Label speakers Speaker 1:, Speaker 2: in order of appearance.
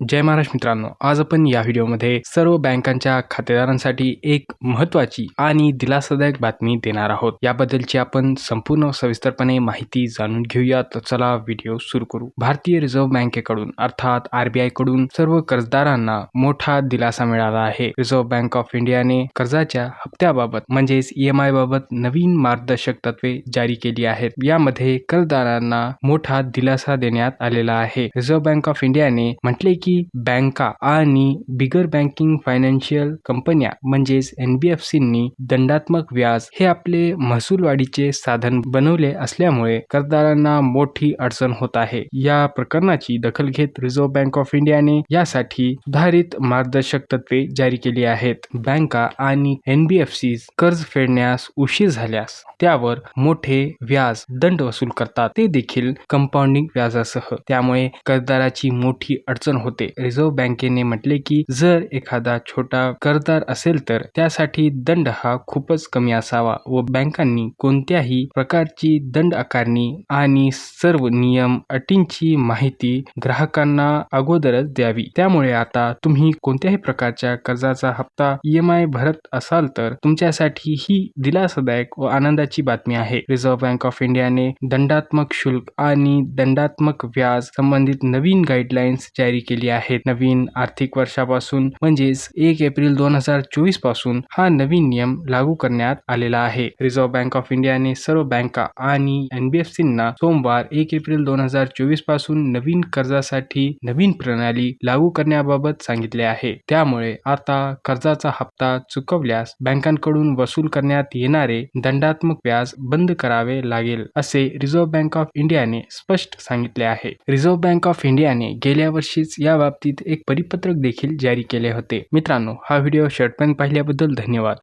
Speaker 1: जय महाराष्ट्र मित्रांनो आज आपण या व्हिडिओमध्ये सर्व बँकांच्या खातेदारांसाठी एक महत्वाची आणि दिलासादायक बातमी देणार आहोत. याबद्दलची आपण संपूर्ण सविस्तरपणे माहिती जाणून घेऊया. तर चला व्हिडिओ सुरू करू. भारतीय रिझर्व्ह बँकेकडून अर्थात आरबीआयकडून सर्व कर्जदारांना मोठा दिलासा मिळाला आहे. रिझर्व्ह बँक ऑफ इंडियाने कर्जाच्या हप्त्याबाबत म्हणजेच ईएमआय बाबत नवीन मार्गदर्शक तत्वे जारी केली आहेत. यामध्ये कर्जदारांना मोठा दिलासा देण्यात आलेला आहे. रिझर्व्ह बँक ऑफ इंडियाने म्हटले की बँका आणि बिगर बँकिंग फायनान्शियल कंपन्या म्हणजेच एनबीएफसींनी दंडात्मक व्याज हे आपले महसूल वाढीचे साधन बनवले असल्यामुळे कर्जदारांना मोठी अडचण होत आहे. या प्रकरणाची दखल घेत रिझर्व्ह बँक ऑफ इंडियाने यासाठी सुधारित मार्गदर्शक तत्वे जारी केली आहेत. बँका आणि एनबीएफसी कर्ज फेडण्यास उशीर झाल्यास त्यावर मोठे व्याज दंड वसूल करतात. ते देखील कंपाऊंडिंग व्याजासह. त्यामुळे कर्जदाराची मोठी अडचण होते रिझर्व्ह बँकेने म्हटले की जर एखादा छोटा कर्जदार असेल तर त्यासाठी दंड हा खूपच कमी असावा व बँकांनी कोणत्याही प्रकारची दंड आकारणी आणि सर्व नियम अटींची माहिती ग्राहकांना अगोदरच द्यावी. त्यामुळे आता तुम्ही कोणत्याही प्रकारच्या कर्जाचा हप्ता ई भरत असाल तर तुमच्यासाठी ही दिलासादायक व आनंदाची बातमी आहे. रिझर्व्ह बँक ऑफ इंडियाने दंडात्मक शुल्क आणि दंडात्मक व्याज संबंधित नवीन गाईडलाईन्स जारी केली आहेत नवीन आर्थिक वर्षापासून म्हणजेच एक एप्रिल दोन हजार चोवीसपासून हा नवीन नियम लागू करण्यात आलेला आहे. रिझर्व्ह बँक ऑफ इंडियाने सर्व बँका आणि एनबीएफसींना सोमवार एक एप्रिल दोन हजार चोवीसपासून नवीन कर्जासाठी नवीन प्रणाली लागू करण्याबाबत सांगितले आहे. त्यामुळे आता कर्जाचा हप्ता चुकवल्यास बँकांकडून वसूल करण्यात येणारे दंडात्मक व्याज बंद करावे लागेल असे रिझर्व्ह बँक ऑफ इंडियाने स्पष्ट सांगितले आहे. रिझर्व्ह बँक ऑफ इंडियाने गेल्या वर्षीच या बाबतीत एक परिपत्रक देखील जारी केले होते. मित्रांनो हा व्हिडिओ शर्ट पॅन्ट पाहिल्याबद्दल धन्यवाद.